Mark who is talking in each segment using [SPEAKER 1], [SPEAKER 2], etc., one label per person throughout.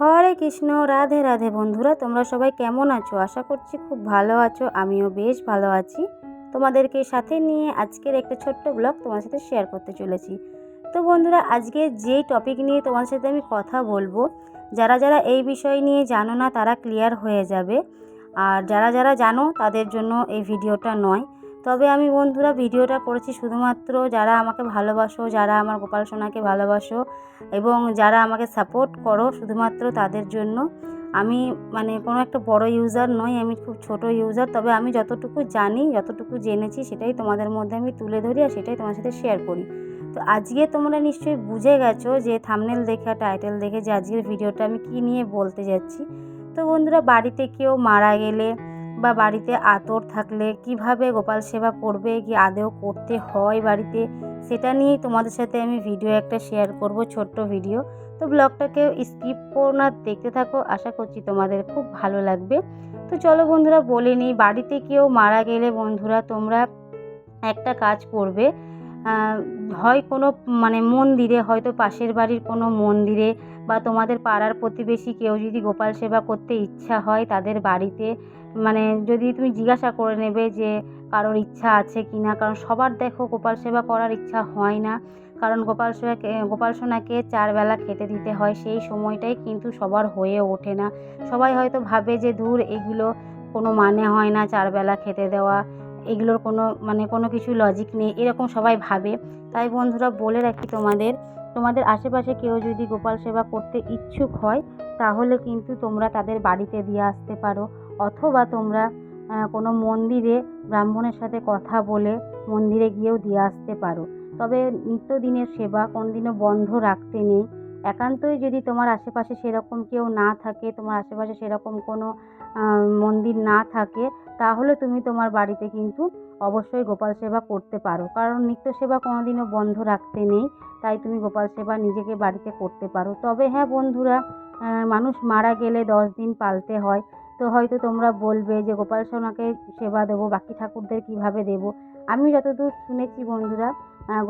[SPEAKER 1] হরে কৃষ্ণ, রাধে রাধে বন্ধুরা, তোমরা সবাই কেমন আছো? আশা করছি খুব ভালো আছো, আমিও বেশ ভালো আছি। তোমাদেরকে সাথে নিয়ে আজকের একটা ছোট্ট ব্লগ তোমার সাথে শেয়ার করতে চলেছি। তো বন্ধুরা, আজকে যেই টপিক নিয়ে তোমার সাথে আমি কথা বলব, যারা যারা এই বিষয় নিয়ে জানো না, তারা ক্লিয়ার হয়ে যাবে। আর যারা যারা জানো, তাদের জন্য এই ভিডিওটা নয়। তবে আমি বন্ধুরা ভিডিওটা করেছি শুধুমাত্র যারা আমাকে ভালোবাসো, যারা আমার গোপাল সোনাকে ভালোবাসো এবং যারা আমাকে সাপোর্ট করো শুধুমাত্র তাদের জন্য। আমি মানে কোনো একটা বড় ইউজার নই, আমি খুব ছোট ইউজার তবে আমি যতটুকু জানি, যতটুকু জেনেছি সেটাই তোমাদের মধ্যে আমি তুলে ধরি আর সেটাই তোমার সাথে শেয়ার করি। তো আজকে তোমরা নিশ্চয়ই বুঝে গেছো যে থামনেল দেখে আর টাইটেল দেখে যে আজকের ভিডিওটা আমি কী নিয়ে বলতে যাচ্ছি। তো বন্ধুরা বাড়িতে কেউ মারা গেলে বা বাড়িতে আতর থাকলে কীভাবে গোপাল সেবা করবে, কি আদেও করতে হয় বাড়িতে, সেটা নিয়েই তোমাদের সাথে আমি ভিডিও একটা শেয়ার করব, ছোট্ট ভিডিও তো ব্লগটাকে স্কিপ করো না, দেখতে থাকো, আশা করছি তোমাদের খুব ভালো লাগবে। তো চলো বন্ধুরা, বলে নিই, বাড়িতে কেউ মারা গেলে বন্ধুরা তোমরা একটা কাজ করবে হয় কোনো মানে মন্দিরে, হয়তো পাশের বাড়ির কোনো মন্দিরে বা তোমাদের পাড়ার প্রতিবেশী কেউ যদি গোপাল সেবা করতে ইচ্ছা হয় তাদের বাড়িতে মানে যদি তুমি জিজ্ঞাসা করে নেবে যে কারোর ইচ্ছা আছে কি না কারণ সবার দেখো গোপাল সেবা করার ইচ্ছা হয় না। কারণ গোপাল সেবাকে গোপাল সোনাকে চারবেলা খেতে দিতে হয়, সেই সময়টাই কিন্তু সবার হয়ে ওঠে না। সবাই হয়তো ভাবে যে দূর এগুলো কোনো মানে হয় না চারবেলা খেতে দেওয়া, এগুলোর কোনো মানে কোনো কিছু লজিক নেই, এরকম সবাই ভাবে। তাই বন্ধুরা বলে রাখি তোমাদের তোমাদের আশেপাশে কেউ যদি গোপাল সেবা করতে ইচ্ছুক হয়, তাহলে কিন্তু তোমরা তাদের বাড়িতে দিয়ে আসতে পারো। অথবা তোমরা কোনো মন্দিরে ব্রাহ্মণের সাথে কথা বলে মন্দিরে গিয়েও দিয়ে আসতে পারো। তবে নিত্যদিনের সেবা কোনোদিনও বন্ধ রাখতে নেই। একান্তই যদি তোমার আশেপাশে সেরকম কেউ না থাকে, তোমার আশেপাশে সেরকম কোনো মন্দির না থাকে, তাহলে তুমি তোমার বাড়িতে কিন্তু অবশ্যই গোপাল সেবা করতে পারো। কারণ নিত্য সেবা কোনোদিনও বন্ধ রাখতে নেই, তাই তুমি গোপাল সেবা নিজেকে বাড়িতে করতে পারো। তবে হ্যাঁ বন্ধুরা মানুষ মারা গেলে দশ দিন পালতে হয়। তো হয়তো তোমরা বলবে যে গোপাল সোনাকে সেবা দেবো, বাকি ঠাকুরদের কীভাবে দেবো? আমি যতদূর শুনেছি বন্ধুরা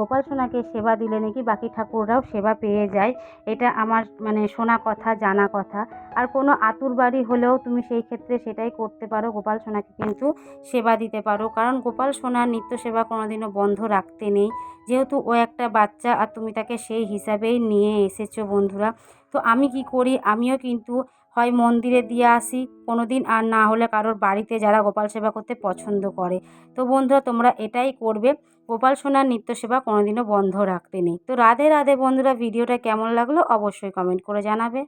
[SPEAKER 1] গোপাল সোনাকে সেবা দিলে নাকি বাকি ঠাকুররাও সেবা পেয়ে যায়। এটা আমার মানে শোনা কথা, জানা কথা। আর কোনো আতুর বাড়ি হলেও তুমি সেই ক্ষেত্রে সেটাই করতে পারো। গোপাল সোনাকে কিন্তু সেবা দিতে পারো। কারণ গোপাল সোনার নিত্য সেবা কোনোদিনও বন্ধ রাখতে নেই। যেহেতু ও একটা বাচ্চা আর তুমি তাকে সেই হিসাবেই নিয়ে এসেছ বন্ধুরা। তো আমি কি করি? আমিও কিন্তু হয় মন্দিরে দিয়ে আসি। কোনো দিন আর না হলে কারোর বাড়িতে যারা গোপাল সেবা করতে পছন্দ করে। তো বন্ধুরা, তোমরা এটাই করবে। গোপাল সোনার নিত্য সেবা কোনোদিনও বন্ধ রাখতে নেই। তো রাধে রাধে বন্ধুরা, ভিডিওটা কেমন লাগল অবশ্যই কমেন্ট করে জানাবে।